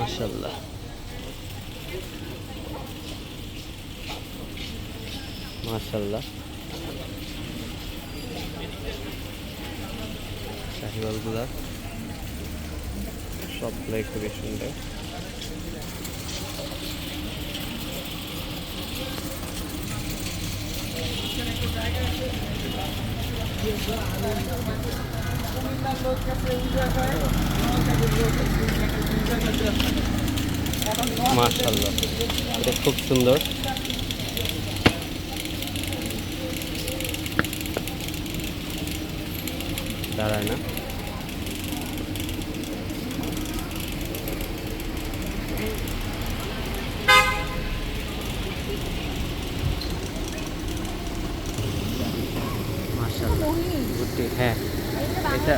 মাশাল্লাহ মাশাল্লাহ শাহিওয়ালগুলা সবগুলো খুবই সুন্দর। মাশাল্লাহ এটা খুব সুন্দর। দাঁড়ায় না। হ্যাঁ এটা